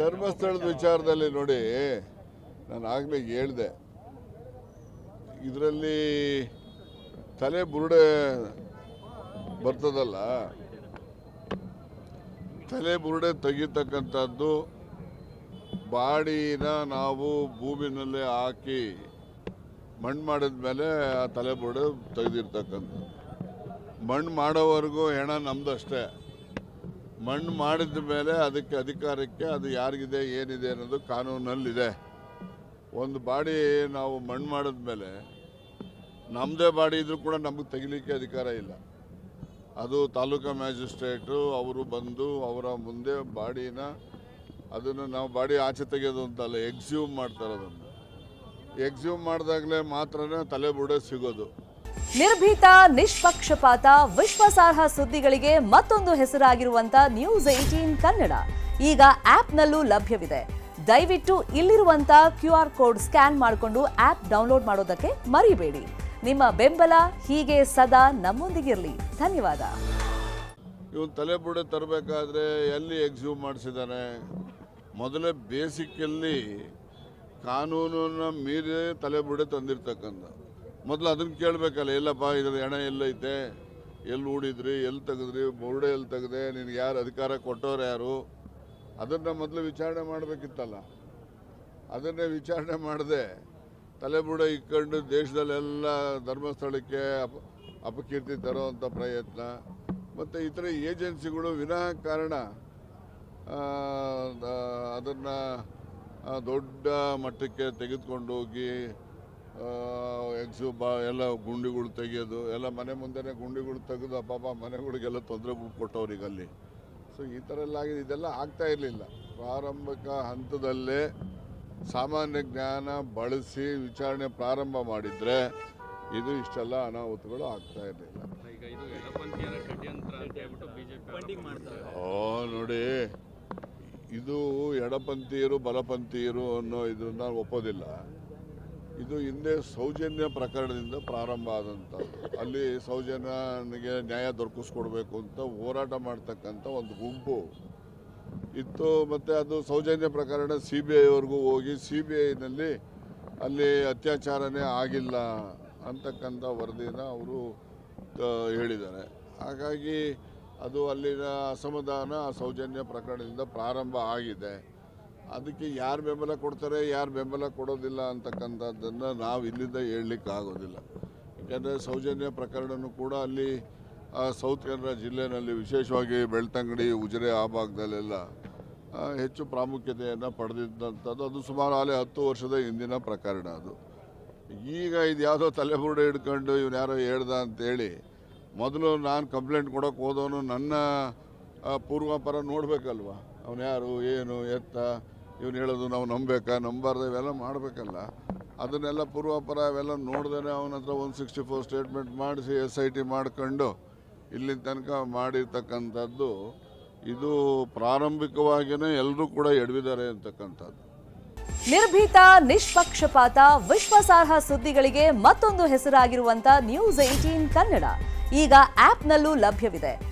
ಧರ್ಮಸ್ಥಳದ ವಿಚಾರದಲ್ಲಿ ನೋಡಿ, ನಾನು ಆಗಲೇ ಹೇಳಿದೆ. ಇದರಲ್ಲಿ ತಲೆ ಬುರುಡೆ ಬರ್ತದಲ್ಲ, ತಲೆ ಬುರುಡೆ ತೆಗಿತಕ್ಕಂಥದ್ದು ಬಾಡಿನ ನಾವು ಭೂಮಿನಲ್ಲೇ ಹಾಕಿ ಮಣ್ಣು ಮಾಡಿದ ಮೇಲೆ ಆ ತಲೆ ಬುರುಡೆ ತೆಗೆದಿರ್ತಕ್ಕಂಥದ್ದು. ಮಣ್ಣು ಮಾಡೋವರೆಗೂ ಹೆಣ ನಮ್ದಷ್ಟೇ. ಮಣ್ಣು ಮಾಡಿದ ಮೇಲೆ ಅದಕ್ಕೆ ಅಧಿಕಾರಕ್ಕೆ ಅದು ಯಾರಿಗಿದೆ, ಏನಿದೆ ಅನ್ನೋದು ಕಾನೂನಲ್ಲಿದೆ. ಒಂದು ಬಾಡಿ ನಾವು ಮಣ್ಣು ಮಾಡಿದ ಮೇಲೆ ನಮ್ಮದೇ ಬಾಡಿ ಇದ್ರೂ ಕೂಡ ನಮಗೆ ತೆಗಿಲಿಕ್ಕೆ ಅಧಿಕಾರ ಇಲ್ಲ. ಅದು ತಾಲೂಕಾ ಮ್ಯಾಜಿಸ್ಟ್ರೇಟು ಅವರು ಬಂದು ಅವರ ಮುಂದೆ ಬಾಡಿನ ಅದನ್ನು ನಾವು ಬಾಡಿ ಆಚೆ ತೆಗೆಯೋದು ಅಂತಲ್ಲ ಎಕ್ಸ್ಯೂಮ್ ಮಾಡ್ತಾರೆ ಅದನ್ನು. ಎಕ್ಸ್ಯೂಮ್ ಮಾಡಿದಾಗಲೇ ಮಾತ್ರನೇ ತಲೆ ಬುಡೆ ಸಿಗೋದು. ನಿರ್ಭೀತ, ನಿಷ್ಪಕ್ಷಪಾತ, ವಿಶ್ವಾಸಾರ್ಹ ಸುದ್ದಿಗಳಿಗೆ ಮತ್ತೊಂದು ಹೆಸರಾಗಿರುವಂತ ನ್ಯೂಸ್ ಏಟೀನ್ ಕನ್ನಡ. ಈಗ ಆಪ್ನಲ್ಲೂ ಲಭ್ಯವಿದೆ. ದಯವಿಟ್ಟು ಇಲ್ಲಿರುವಂತ ಕ್ಯೂ ಆರ್ ಕೋಡ್ ಸ್ಕ್ಯಾನ್ ಮಾಡಿಕೊಂಡು ಆಪ್ ಡೌನ್ಲೋಡ್ ಮಾಡೋದಕ್ಕೆ ಮರಿಬೇಡಿ. ನಿಮ್ಮ ಬೆಂಬಲ ಹೀಗೆ ಸದಾ ನಮ್ಮೊಂದಿಗಿರಲಿ. ಧನ್ಯವಾದ. ಇವನು ತಲೆ ಬುಡೆ ತರಬೇಕಾದ್ರೆ ಎಲ್ಲಿ ಎಕ್ಸ್ಯೂಮ್ ಮಾಡಿಸಿದ್ದಾನೆ ಮೊದಲೇ ಬೇಸಿಕ್ಕಲ್ಲಿ ಕಾನೂನನ್ನ ಮೀರಿ ತಲೆ ಬುಡೆ ತಂದಿರ್ತಕ್ಕಂಥ. ಮೊದಲು ಅದನ್ನು ಕೇಳಬೇಕಲ್ಲ, ಎಲ್ಲಪ್ಪ ಇದ್ರ ಹಣ ಎಲ್ಲೈತೆ, ಎಲ್ಲಿ ಹೂಡಿದ್ರಿ, ಎಲ್ಲಿ ತೆಗೆದ್ರಿ ಬೋರ್ಡೆ ಎಲ್ಲಿ ತೆಗೆದೆ, ನಿನಗೆ ಯಾರು ಅಧಿಕಾರ ಕೊಟ್ಟವ್ರು ಯಾರು? ಅದನ್ನು ಮೊದಲು ವಿಚಾರಣೆ ಮಾಡಬೇಕಿತ್ತಲ್ಲ. ಅದನ್ನೇ ವಿಚಾರಣೆ ಮಾಡದೆ, ತಲೆಬುಡ ಇಕ್ಕೊಂಡು ದೇಶದಲ್ಲೆಲ್ಲ ಧರ್ಮಸ್ಥಳಕ್ಕೆ ಅಪ, ಅಪಕೀರ್ತಿ ತರುವಂಥ ಪ್ರಯತ್ನ. ಮತ್ತು ಇತರ ಏಜೆನ್ಸಿಗಳು ವಿನಾಕಾರಣ ಅದನ್ನು ದೊಡ್ಡ ಮಟ್ಟಕ್ಕೆ ತೆಗೆದುಕೊಂಡು ಹೋಗಿ ಎಕ್ಸು ಬಾ ಎಲ್ಲ ಗುಂಡಿಗಳು ತೆಗೆಯೋದು ಎಲ್ಲ ಮನೆ ಮುಂದೆನೇ ಗುಂಡಿಗಳು ತೆಗೆದು ಅಪ್ಪ ಮನೆಗಳಿಗೆಲ್ಲ ತೊಂದರೆ ಕೊಟ್ಟವ್ರಿಗೆ ಅಲ್ಲಿ ಸೊ ಈ ಥರ ಎಲ್ಲ ಆಗಿದೆ. ಇದೆಲ್ಲ ಆಗ್ತಾ ಇರಲಿಲ್ಲ. ಪ್ರಾರಂಭಿಕ ಹಂತದಲ್ಲೇ ಸಾಮಾನ್ಯ ಜ್ಞಾನ ಬಳಸಿ ವಿಚಾರಣೆ ಪ್ರಾರಂಭ ಮಾಡಿದರೆ ಇದು ಇಷ್ಟೆಲ್ಲ ಅನಾಹುತಗಳು ಆಗ್ತಾ ಇರಲಿಲ್ಲ. ಈಗ ಇದು ಎಡಪಂಥೀಯರ ಷಡ್ಯಂತ್ರ ಅಂತ ಹೇಳ್ಬಿಟ್ಟು ಬಿಜೆಪಿ ಓ ನೋಡಿ. ಇದು ಎಡಪಂಥೀಯರು ಬಲಪಂಥೀಯರು ಅನ್ನೋ ಇದನ್ನ ಒಪ್ಪೋದಿಲ್ಲ. ಇದು ಹಿಂದೆ ಸೌಜನ್ಯ ಪ್ರಕರಣದಿಂದ ಪ್ರಾರಂಭ ಆದಂಥದ್ದು. ಅಲ್ಲಿ ಸೌಜನ್ಯನಿಗೆ ನ್ಯಾಯ ದೊರಕಿಸ್ಕೊಡ್ಬೇಕು ಅಂತ ಹೋರಾಟ ಮಾಡ್ತಕ್ಕಂಥ ಒಂದು ಗುಂಪು ಇತ್ತು. ಮತ್ತು ಅದು ಸೌಜನ್ಯ ಪ್ರಕರಣ ಸಿ ಬಿ ಐವರೆಗೂ ಹೋಗಿ ಸಿ ಬಿ ಐನಲ್ಲಿ ಅಲ್ಲಿ ಅತ್ಯಾಚಾರನೇ ಆಗಿಲ್ಲ ಅಂತಕ್ಕಂಥ ವರದಿನ ಅವರು ಹೇಳಿದ್ದಾರೆ. ಹಾಗಾಗಿ ಅದು ಅಲ್ಲಿನ ಅಸಮಾಧಾನ ಸೌಜನ್ಯ ಪ್ರಕರಣದಿಂದ ಪ್ರಾರಂಭ ಆಗಿದೆ. ಅದಕ್ಕೆ ಯಾರು ಬೆಂಬಲ ಕೊಡ್ತಾರೆ, ಯಾರು ಬೆಂಬಲ ಕೊಡೋದಿಲ್ಲ ಅಂತಕ್ಕಂಥದ್ದನ್ನು ನಾವು ಇಲ್ಲಿಂದ ಹೇಳಲಿಕ್ಕೆ ಆಗೋದಿಲ್ಲ ಯಾಕಂದರೆ ಸೌಜನ್ಯ ಪ್ರಕರಣನೂ ಕೂಡ ಅಲ್ಲಿ ಸೌತ್ ಕನ್ನಡ ಜಿಲ್ಲೆಯಲ್ಲಿ ವಿಶೇಷವಾಗಿ ಬೆಳ್ತಂಗಡಿ, ಉಜಿರೆ ಆ ಭಾಗದಲ್ಲೆಲ್ಲ ಹೆಚ್ಚು ಪ್ರಾಮುಖ್ಯತೆಯನ್ನು ಪಡೆದಿದ್ದಂಥದ್ದು. ಅದು ಸುಮಾರು ಆಲೆ ಹತ್ತು ವರ್ಷದ ಹಿಂದಿನ ಪ್ರಕರಣ ಅದು. ಈಗ ಇದು ಯಾವುದೋ ತಲೆಬುರುಡೆ ಹಿಡ್ಕೊಂಡು ಇವನು ಯಾರೋ ಹೇಳ್ದ ಅಂತೇಳಿ, ಮೊದಲು ನಾನು ಕಂಪ್ಲೇಂಟ್ ಕೊಡೋಕೆ ಹೋದವನು ನನ್ನ ಪೂರ್ವಪರ ನೋಡಬೇಕಲ್ವ? ಅವನು ಯಾರು, ಏನು, ಎತ್ತ? ಇವನು ಹೇಳೋದು ನಾವು ನಂಬೇಕಾ? ನಂಬಾರ್ದು? ಇವೆಲ್ಲ ಮಾಡಬೇಕಲ್ಲ. ಅದನ್ನೆಲ್ಲ ಪೂರ್ವಾಪರ ಅವೆಲ್ಲ ನೋಡ್ದೇ ಅವನ ಹತ್ರ ಒನ್ ಸಿಕ್ಸ್ಟಿ ಫೋರ್ ಸ್ಟೇಟ್ಮೆಂಟ್ ಮಾಡಿಸಿ ಎಸ್ ಐ ಟಿ ಮಾಡ್ಕೊಂಡು ಇಲ್ಲಿನ ತನಕ ಮಾಡಿರ್ತಕ್ಕಂಥದ್ದು ಇದು ಪ್ರಾರಂಭಿಕವಾಗಿಯೇ ಎಲ್ಲರೂ ಕೂಡ ಎಡವಿದ್ದಾರೆ ಅಂತಕ್ಕಂಥದ್ದು. ನಿರ್ಭೀತ, ನಿಷ್ಪಕ್ಷಪಾತ, ವಿಶ್ವಾಸಾರ್ಹ ಸುದ್ದಿಗಳಿಗೆ ಮತ್ತೊಂದು ಹೆಸರಾಗಿರುವಂತ ನ್ಯೂಸ್ ಏಟೀನ್ ಕನ್ನಡ. ಈಗ ಆಪ್ನಲ್ಲೂ ಲಭ್ಯವಿದೆ.